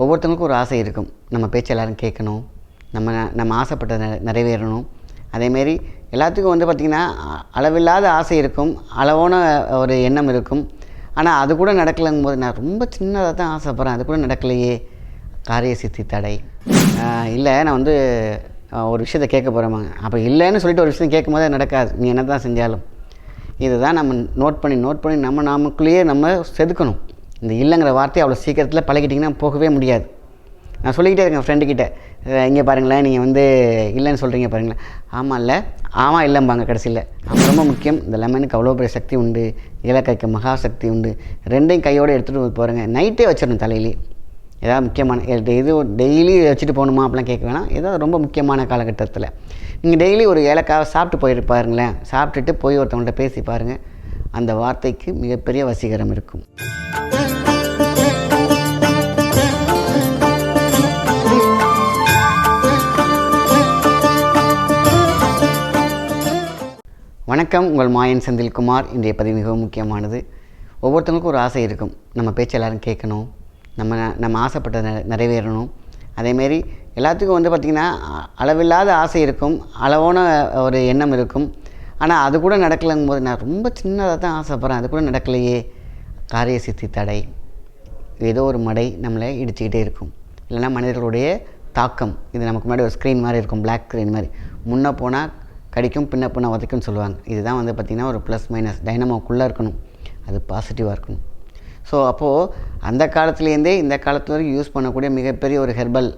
ஒவ்வொருத்தவங்களுக்கும் ஒரு ஆசை இருக்கும். நம்ம பேச்சு எல்லாரும் கேட்கணும். நம்ம நம்ம ஆசைப்பட்ட நிறை- நிறைவேறணும். அதேமாரி எல்லாத்துக்கும் வந்து பார்த்திங்கன்னா அளவில்லாத ஆசை இருக்கும். அளவான ஒரு எண்ணம் இருக்கும். ஆனால் அது கூட நடக்கலைங்கும் போது நான் ரொம்ப சின்னதாக தான் ஆசைப்பட்றேன். அது கூட நடக்கலையே. காரிய சித்தி தடை. இல்லை நான் வந்து ஒரு விஷயத்த கேட்க போகிறேம்மாங்க அப்போ இல்லைன்னு சொல்லிட்டு ஒரு விஷயம் கேட்கும் போது நடக்காது. நீ என்ன தான் செஞ்சாலும். இதுதான் நம்ம நோட் பண்ணி நோட் பண்ணி நம்ம நமக்குள்ளேயே நம்ம செதுக்கணும். இந்த இல்லைங்கிற வார்த்தையை அவ்வளோ சீக்கிரத்தில் பழகிட்டிங்கன்னா போகவே முடியாது. நான் சொல்லிக்கிட்டே இருக்கேன் ஃப்ரெண்டுக்கிட்ட. இங்கே பாருங்களேன் நீங்கள் வந்து இல்லைன்னு சொல்கிறீங்க பாருங்களேன். ஆமாம் இல்லை. ஆமாம் இல்லைம்பாங்க கடைசியில். அது ரொம்ப முக்கியம் இந்த லெமனுக்கு அவ்வளோ பெரிய சக்தி உண்டு இலக்கைக்கு மகா சக்தி உண்டு. ரெண்டையும் கையோடு எடுத்துகிட்டு போகிறேங்க நைட்டே வச்சிடணும் தலையிலே. ஏதாவது முக்கியமான இது டெய்லி வச்சுட்டு போகணுமா? அப்படிலாம் கேட்க வேணாம். ஏதாவது ரொம்ப முக்கியமான காலகட்டத்தில். நீங்கள் டெய்லி ஒரு ஏலக்காவை சாப்பிட்டு போயிட்டு பாருங்களேன். சாப்பிட்டுட்டு போய் ஒருத்தவங்கள்ட்ட பேசி பாருங்கள் அந்த வார்த்தைக்கு மிகப்பெரிய வசீகரம் இருக்கும். வணக்கம் உங்கள் மாயன் செந்தில்குமார். இன்றைய பதிவு மிகவும் முக்கியமானது. ஒவ்வொருத்தவங்களுக்கும் ஒரு ஆசை இருக்கும். நம்ம பேச்சு எல்லோரும் கேட்கணும். நம்ம நம்ம ஆசைப்பட்ட நிறைவேறணும். அதேமாரி எல்லாத்துக்கும் வந்து பார்த்திங்கன்னா அ- அளவில்லாத ஆசை இருக்கும். அளவான ஒரு எண்ணம் இருக்கும். ஆனால் அது கூட நடக்கலைங்கும் போது நான் ரொம்ப சின்னதாக தான் ஆசைப்பட்றேன். அது கூட நடக்கலையே. காரிய சித்தி தடை. ஏதோ ஒரு மடை நம்மளை இடிச்சுக்கிட்டே இருக்கும். இல்லைன்னா மனிதர்களுடைய தாக்கம். இது நமக்கு முன்னாடி ஒரு ஸ்க்ரீன் மாதிரி இருக்கும். பிளாக் ஸ்க்ரீன் மாதிரி. முன்னே போனால் கடிக்கும் பின்ன பின்ன உதைக்கும்னு சொல்லுவாங்க. இதுதான் வந்து பார்த்திங்கன்னா ஒரு ப்ளஸ் மைனஸ் டைனமோக்குள்ளே இருக்கணும். அது பாசிட்டிவாக இருக்கணும். ஸோ அப்போது அந்த காலத்துலேருந்தே இந்த காலத்து வரைக்கும் யூஸ் பண்ணக்கூடிய மிகப்பெரிய ஒரு ஹெர்பல்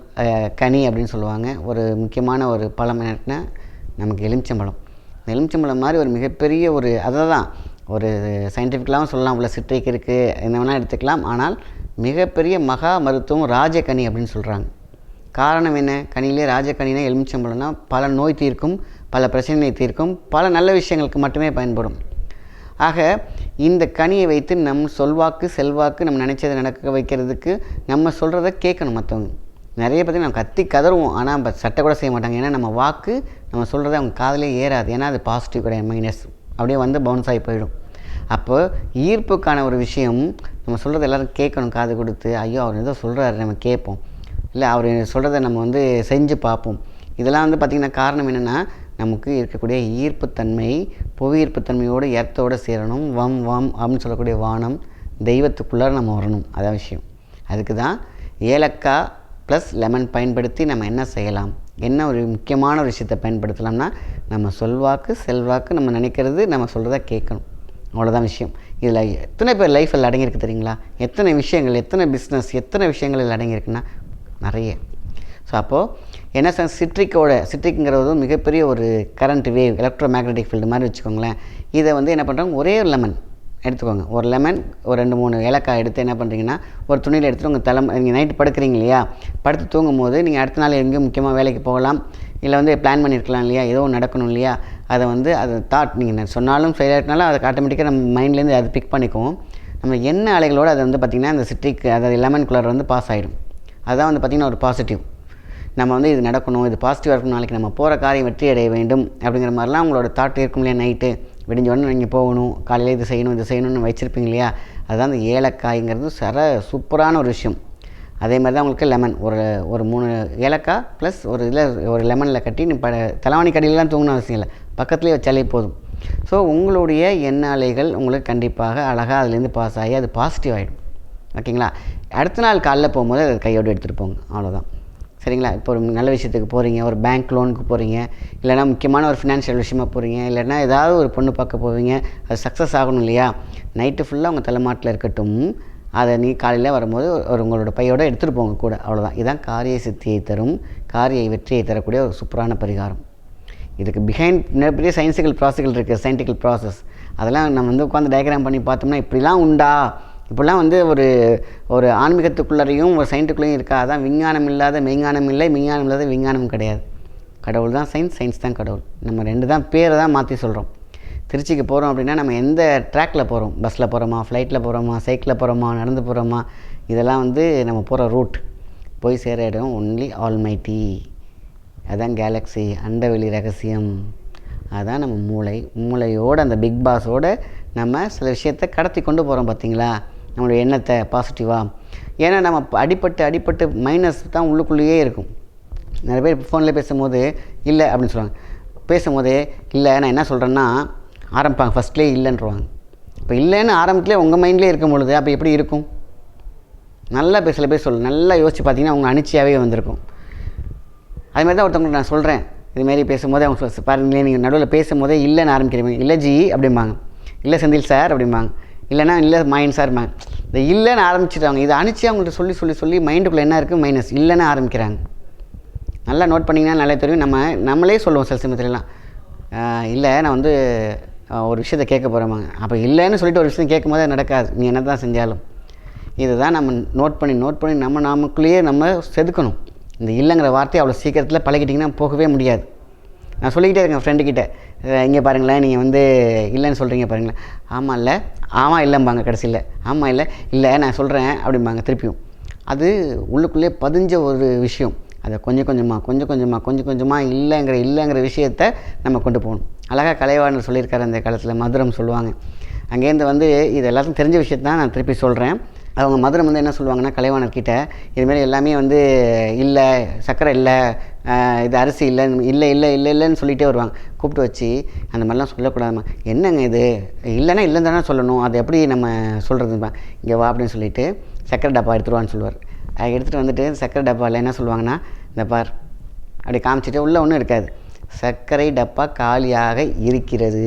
கனி அப்படின்னு சொல்லுவாங்க. ஒரு முக்கியமான ஒரு பழம் என்னட்டுனா நமக்கு எலுமிச்சம்பழம். இந்த எலுமிச்சம்பழம் மாதிரி ஒரு மிகப்பெரிய ஒரு அதை தான் ஒரு சயின்டிஃபிக்கலாகவும் சொல்லலாம். உள்ள சிட்ரிக் இருக்குது என்ன வேணால் எடுத்துக்கலாம். ஆனால் மிகப்பெரிய மகா மருத்துவம் ராஜகனி அப்படின்னு சொல்கிறாங்க காரணம் என்ன? கனியிலே ராஜக்கனினா எலுமிச்சம்பழம்னா பல நோய் தீர்க்கும் பல பிரச்சனையை தீர்க்கும் பல நல்ல விஷயங்களுக்கு மட்டுமே பயன்படும். ஆக இந்த கனியை வைத்து நம் சொல்வாக்கு செல்வாக்கு நம்ம நினச்சதை நடக்க வைக்கிறதுக்கு நம்ம சொல்கிறத கேட்கணும் மற்றவங்க நிறைய பேர் நம்ம கத்தி கதறுவோம். ஆனால் நம்ம சட்டை கூட செய்ய மாட்டாங்க. ஏன்னா நம்ம வாக்கு நம்ம சொல்கிறத அவங்க காதலே ஏறாது. ஏன்னா அது பாசிட்டிவ் கிடையாது. மைனஸ் அப்படியே வந்து பவுன்ஸ் ஆகி போயிடும். அப்போ ஈர்ப்புக்கான ஒரு விஷயம் நம்ம சொல்கிறது எல்லாரும் கேட்கணும். காது கொடுத்து ஐயோ அவர் ஏதோ சொல்கிறாரு நம்ம கேட்போம். இல்லை அவர் சொல்கிறத நம்ம வந்து செஞ்சு பார்ப்போம். இதெல்லாம் வந்து பார்த்திங்கன்னா காரணம் என்னென்னா நமக்கு இருக்கக்கூடிய ஈர்ப்புத்தன்மை புவி ஈர்ப்புத்தன்மையோடு எர்த்தோடு சேரணும். வம் வம் அப்படின்னு சொல்லக்கூடிய வானம் தெய்வத்துக்குள்ளார நம்ம வரணும். அதான் விஷயம். அதுக்கு தான் ஏலக்காய் ப்ளஸ் லெமன் பயன்படுத்தி நம்ம என்ன செய்யலாம்? என்ன ஒரு முக்கியமான ஒரு விஷயத்தை பயன்படுத்தலாம்னா நம்ம சொல்வாக்கு செல்வாக்கு நம்ம நினைக்கிறது நம்ம சொல்கிறத கேட்கணும். அவ்வளோதான் விஷயம். இதில் எத்தனை பேர் லைஃப்பில் அடங்கியிருக்கு தெரியுங்களா? எத்தனை விஷயங்கள் எத்தனை பிஸ்னஸ் எத்தனை விஷயங்கள் இதில் அடங்கியிருக்குன்னா நிறைய. ஸோ அப்போது என்ன சார் சிட்ரிக்கோட சிட்ரிக்குங்கிறது மிகப்பெரிய ஒரு current wave electromagnetic field மாதிரி வச்சுக்கோங்களேன். இதை வந்து என்ன பண்ணுறாங்க ஒரே ஒரு லெமன் எடுத்துக்கோங்க. ஒரு லெமன் ஒரு ரெண்டு மூணு ஏலக்காய் எடுத்து என்ன பண்ணுறீங்கன்னா ஒரு துணியில் எடுத்துகிட்டு உங்கள் தலை நீங்கள் நைட்டு படுக்கிறீங்க இல்லையா? படுத்து தூங்கும் போது நீங்கள் அடுத்த நாள் எங்கேயும் முக்கியமாக வேலைக்கு போகலாம். இல்லை வந்து பிளான் பண்ணியிருக்கலாம் இல்லையா? ஏதோ ஒன்று நடக்கணும் இல்லையா? அதை வந்து அது தாட் நீங்கள் சொன்னாலும் செய்யாட்டினாலும் அதை ஆட்டோமேட்டிக்காக நம்ம மைண்ட்லேருந்து அதை பிக் பண்ணிக்குவோம். நம்ம என்ன அலைகளோடு அதை வந்து பார்த்திங்கன்னா அந்த சிட்ரிக் அதாவது லெமன் குலர் வந்து பாஸ் ஆகிடும் அதுதான் வந்து பார்த்திங்கன்னா ஒரு பாசிட்டிவ் நம்ம வந்து இது நடக்கணும் இது பாசிட்டிவாக இருக்கணும் நாளைக்கு நம்ம போகிற காரியம் வெற்றி அடைய வேண்டும் அப்படிங்கிற மாதிரிலாம் உங்களோட தாட் இருக்கும் இல்லையா? நைட்டு விடிஞ்ச உடனே நீங்கள் போகணும் காலையில் இது செய்யணும் இது செய்யணும்னு வச்சுருப்பீங்க இல்லையா? அதுதான் அந்த ஏலக்காய்ங்கிறது சர சூப்பரான ஒரு விஷயம். அதே மாதிரி தான் உங்களுக்கு லெமன் ஒரு ஒரு மூணு ஏலக்காய் ப்ளஸ் ஒரு இதில் ஒரு லெமனில் கட்டி நீ ப தலைவாணி கடையிலலாம் தூங்கணும் அவசியம் இல்லை. பக்கத்துலேயே வச்சாலே போதும். ஸோ உங்களுடைய எண்ணாலைகள் உங்களுக்கு கண்டிப்பாக அழகாக அதுலேருந்து பாஸ் ஆகி அது பாசிட்டிவ் ஆகிடும் ஓகேங்களா அடுத்த நாள் காலைல போகும்போது அதை கையோடு எடுத்துகிட்டு போங்க. அவ்வளோதான் சரிங்களா? இப்போ ஒரு நல்ல விஷயத்துக்கு போகிறீங்க ஒரு பேங்க் லோனுக்கு போகிறீங்க இல்லைனா முக்கியமான ஒரு ஃபினான்ஷியல் விஷயமா போகிறீங்க இல்லைன்னா ஏதாவது ஒரு பொண்ணு பார்க்க போவீங்க அது சக்ஸஸ் ஆகணும் இல்லையா? நைட்டு ஃபுல்லாக உங்கள் தலைமாட்டில் இருக்கட்டும் அதை நீ காலையில் வரும்போது ஒரு உங்களோட பையோட எடுத்துகிட்டு போங்க கூட. அவ்வளோதான் இதுதான் காரிய சித்தியை தரும் காரிய வெற்றியை தரக்கூடிய ஒரு சூப்பரான பரிகாரம். இதுக்கு பிஹைண்ட் மிகப்பெரிய சயின்ஸிக்கல் ப்ராசஸ்கள் இருக்குது சயின்டிக்கல் ப்ராசஸ் அதெல்லாம் நம்ம வந்து உட்காந்து டயக்ராம் பண்ணி பார்த்தோம்னா இப்படிலாம் உண்டா? இப்படிலாம் வந்து ஒரு ஒரு ஆன்மீகத்துக்குள்ளரையும் ஒரு சயின்ட்டுக்குள்ளேயும் இருக்கா அதான் விஞ்ஞானம் இல்லாத மெய்ஞானம் இல்லை மெய்ஞானம் இல்லாத விஞ்ஞானம் கிடையாது. கடவுள் தான் சயின்ஸ் சயின்ஸ் தான் கடவுள். நம்ம ரெண்டு தான் பேரை தான் மாற்றி சொல்கிறோம் திருச்சிக்கு போகிறோம் அப்படின்னா நம்ம எந்த ட்ராக்கில் போகிறோம் பஸ்ஸில் போகிறோமா ஃப்ளைட்டில் போகிறோமா சைக்கிளில் போகிறோமா நடந்து போகிறோமா இதெல்லாம் வந்து நம்ம போகிற ரூட் போய் சேர இடம் ஒன்லி ஆல்மைட்டி அதுதான் கேலக்ஸி அண்டவெளி ரகசியம். அதுதான் நம்ம மூளை. மூளையோடு அந்த பிக் பாஸோடு நம்ம சில விஷயத்தை கடத்தி கொண்டு போகிறோம் பார்த்தீங்களா நம்மளுடைய எண்ணத்தை பாசிட்டிவாக ஏன்னா நம்ம அடிப்பட்டு அடிப்பட்டு மைனஸ் தான் உள்ளுக்குள்ளேயே இருக்கும். நிறைய பேர் ஃபோனில் பேசும்போது இல்லை அப்படின்னு சொல்லுவாங்க. பேசும்போதே இல்லை நான் என்ன சொல்கிறேன்னா ஆரம்பிப்பாங்க. ஃபஸ்ட்லேயே இல்லைன்றவாங்க. இப்போ இல்லைன்னு ஆரம்பத்திலே உங்கள் மைண்ட்லேயே இருக்கும் பொழுது அப்போ எப்படி இருக்கும்? நல்லா பேர் சில பேர் சொல்லு நல்லா யோசிச்சு பார்த்தீங்கன்னா அவங்க அனிச்சையாகவே வந்திருக்கும். அதுமாதிரி தான் ஒருத்தவங்களுக்கு நான் சொல்கிறேன் இதுமாரி பேசும்போதே அவங்க சொல் பாருங்களேன் நீங்கள் நடுவில் பேசும்போதே இல்லைன்னு ஆரம்பிக்கிறீங்க. இல்லை ஜி அப்படிம்பாங்க. இல்லை செந்தில் சார் அப்படிம்பாங்க. இல்லைன்னா இல்லை மைண்ட் சார்பாங்க இந்த இல்லைன்னு ஆரம்பிச்சிட்டாங்க. இதை அனுப்பிச்சு அவங்கள்ட்ட சொல்லி சொல்லி சொல்லி மைண்டுக்குள்ளே என்ன இருக்குது மைனஸ் இல்லைன்னு ஆரம்பிக்கிறாங்க. நல்லா நோட் பண்ணிங்கன்னா நல்லா தெரியும். நம்ம நம்மளே சொல்லுவோம் சில சமயத்துலலாம். இல்லை நான் வந்து ஒரு விஷயத்தை கேட்க போகிறோமாங்க அப்போ இல்லைன்னு சொல்லிட்டு ஒரு விஷயம் கேட்கும்போது போது நடக்காது. நீ என்ன தான் செஞ்சாலும். இதை தான் நம்ம நோட் பண்ணி நோட் பண்ணி நம்ம நமக்குள்ளேயே நம்ம செதுக்கணும். இந்த இல்லைங்கிற வார்த்தையை அவ்வளோ சீக்கிரத்தில் பழகிட்டிங்கன்னா போகவே முடியாது. நான் சொல்லிக்கிட்டே இருக்கேன் ஃப்ரெண்டுக்கிட்ட இங்கே பாருங்களேன் நீங்கள் வந்து இல்லைன்னு சொல்கிறீங்க பாருங்களேன். ஆமாம் இல்லை? ஆமாம் இல்லைம்பாங்க கடைசியில். ஆமாம் இல்லை? இல்லை நான் சொல்கிறேன் அப்படிம்பாங்க திருப்பியும். அது உள்ளுக்குள்ளே பதிஞ்ச ஒரு விஷயம். அதை கொஞ்சம் கொஞ்சமாக கொஞ்சம் கொஞ்சமாக கொஞ்சம் கொஞ்சமாக இல்லைங்கிற இல்லைங்கிற விஷயத்த நம்ம கொண்டு போகணும். அழகாக கலைவாணர் சொல்லியிருக்காரு அந்த காலத்தில் மதுரம் சொல்லுவாங்க. அங்கேருந்து வந்து இது எல்லாத்துக்கும் தெரிஞ்ச விஷயத்தை தான் நான் திருப்பி சொல்கிறேன் அவங்க மதுரை வந்து என்ன சொல்லுவாங்கன்னா கலைவாணர்கிட்ட இதுமாரி எல்லாமே வந்து இல்லை சர்க்கரை இல்லை இது அரிசி இல்லை இல்லை இல்லை இல்லை இல்லைன்னு சொல்லிகிட்டே வருவாங்க. கூப்பிட்டு வச்சு அந்த மாதிரிலாம் சொல்லக்கூடாதுமா என்னங்க இது? இல்லைன்னா இல்லைன்னு தானே சொல்லணும். அது எப்படி நம்ம சொல்கிறதுப்பா இங்கே வா அப்படின்னு சொல்லிட்டு சர்க்கரை டப்பா எடுத்துருவான்னு சொல்லுவார். அது எடுத்துகிட்டு வந்துட்டு சர்க்கரை டப்பாவில் என்ன சொல்லுவாங்கன்னா இந்த பார் அப்படி காமிச்சிட்டு உள்ளே ஒன்றும் இருக்காது. சர்க்கரை டப்பா காலியாக இருக்கிறது.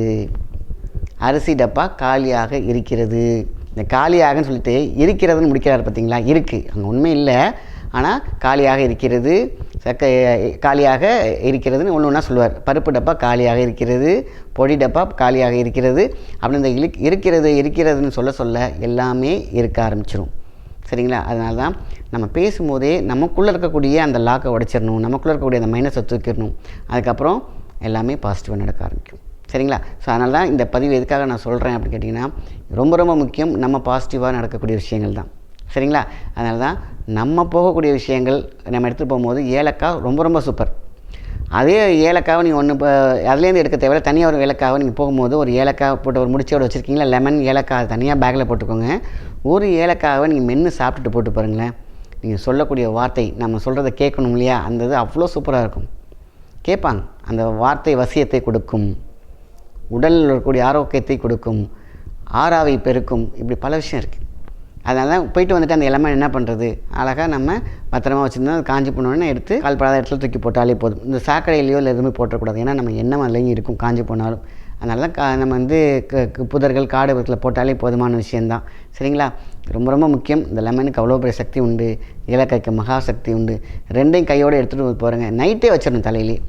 அரிசி டப்பா காலியாக இருக்கிறது. இந்த காலியாகன்னு சொல்லிட்டு இருக்கிறதுன்னு முடிக்கிறார் பார்த்தீங்களா? இருக்குது அங்கே உண்மை இல்லை. ஆனால் காலியாக இருக்கிறது சக்க காலியாக இருக்கிறதுன்னு ஒன்று ஒன்றா சொல்லுவார். பருப்பு டப்பா காலியாக இருக்கிறது பொடி டப்பா காலியாக இருக்கிறது. அப்படி இந்த இரு- இருக்கிறது இருக்கிறதுன்னு சொல்ல சொல்ல எல்லாமே இருக்க ஆரம்பிச்சிடும் சரிங்களா? அதனால தான் நம்ம பேசும்போதே நமக்குள்ளே இருக்கக்கூடிய அந்த லாக்கை உடைச்சிடணும். நமக்குள்ளே இருக்கக்கூடிய அந்த மைனஸை தூக்கிடணும். அதுக்கப்புறம் எல்லாமே பாசிட்டிவாக நடக்க ஆரம்பிக்கும். சரிங்களா? ஸோ அதனால தான் இந்த பதிவு எதுக்காக நான் சொல்கிறேன் அப்படின்னு கேட்டிங்கன்னா ரொம்ப ரொம்ப முக்கியம் நம்ம பாசிட்டிவாக நடக்கக்கூடிய விஷயங்கள் தான். சரிங்களா? அதனால தான் நம்ம போகக்கூடிய விஷயங்கள் நம்ம எடுத்துகிட்டு போகும்போது ஏலக்காய் ரொம்ப ரொம்ப சூப்பர் அதே ஏலக்காவை நீங்கள் ஒன்று இப்போ அதுலேருந்து எடுக்க தேவையில்ல. தனியாக ஒரு ஏலக்காவை நீங்கள் போகும்போது ஒரு ஏலக்காய் போட்டு ஒரு முடிச்சோட வச்சுருக்கீங்களா? லெமன் ஏலக்காய் தனியாக பேக்கில் போட்டுக்கோங்க. ஒரு ஏலக்காவை நீங்கள் மென்று சாப்பிட்டுட்டு போட்டு பாருங்களேன். நீங்கள் சொல்லக்கூடிய வார்த்தை நம்ம சொல்கிறத கேட்கணும் இல்லையா? அந்த இது அவ்வளோ சூப்பராக இருக்கும். கேட்பாங்க. அந்த வார்த்தை வசியத்தை கொடுக்கும். உடலில் இருக்கக்கூடிய ஆரோக்கியத்தை கொடுக்கும் ஆறாவை பெருக்கும் இப்படி பல விஷயம் இருக்குது அதனால தான் போயிட்டு வந்துட்டு அந்த லெமன் என்ன பண்ணுறது அழகாக நம்ம பத்திரமா வச்சுருந்தா அது காஞ்சி போனோடனே எடுத்து கால்படாத இடத்துல தூக்கி போட்டாலே போதும். இந்த சாக்கடையிலையோ இல்லை எதுவுமே போட்டக்கூடாது. ஏன்னா நம்ம என்ன அதுலேயும் இருக்கும் காஞ்சி போனாலும். அதனால தான் கா நம்ம வந்து க- புதர்கள் காடு விதத்தில் போட்டாலே போதுமான விஷயந்தான் சரிங்களா? ரொம்ப ரொம்ப முக்கியம். இந்த லெமனுக்கு அவ்வளோ பெரிய சக்தி உண்டு. இலக்கைக்கு மகா சக்தி உண்டு. ரெண்டையும் கையோடு எடுத்துகிட்டு போகிறேங்க நைட்டே வச்சிடணும் தலையிலே.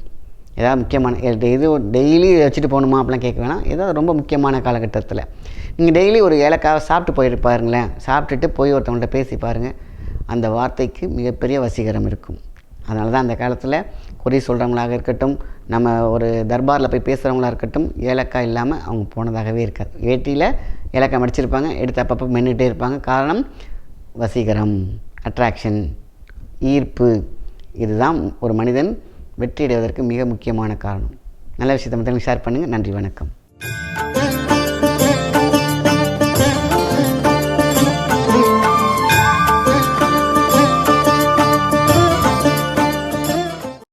ஏதாவது முக்கியமான இது டெய்லி வச்சுட்டு போகணுமா அப்படிலாம் கேட்க வேணாம். ஏதாவது ரொம்ப முக்கியமான காலகட்டத்தில். நீங்கள் டெய்லி ஒரு ஏலக்காவை சாப்பிட்டு போயிட்டு பாருங்களேன். சாப்பிட்டுட்டு போய் ஒருத்தவங்கள்ட்ட பேசி பாருங்கள் அந்த வார்த்தைக்கு மிகப்பெரிய வசீகரம் இருக்கும். அதனால தான் அந்த காலத்தில் குறி சொல்கிறவங்களாக இருக்கட்டும் நம்ம ஒரு தர்பாரில் போய் பேசுகிறவங்களா இருக்கட்டும் ஏலக்காய் இல்லாமல் அவங்க போனதாகவே இருக்காது. வேட்டியில் ஏலக்காய் மடிச்சிருப்பாங்க எடுத்து அப்பப்போ மென்னுகிட்டே இருப்பாங்க. காரணம் வசீகரம் அட்ராக்ஷன் ஈர்ப்பு. இதுதான் ஒரு மனிதன் வெற்றியடைவதற்கு மிக முக்கியமான காரணம். நல்ல விஷயத்தை மற்றவங்களுக்கு ஷேர் பண்ணுங்கள் நன்றி வணக்கம்.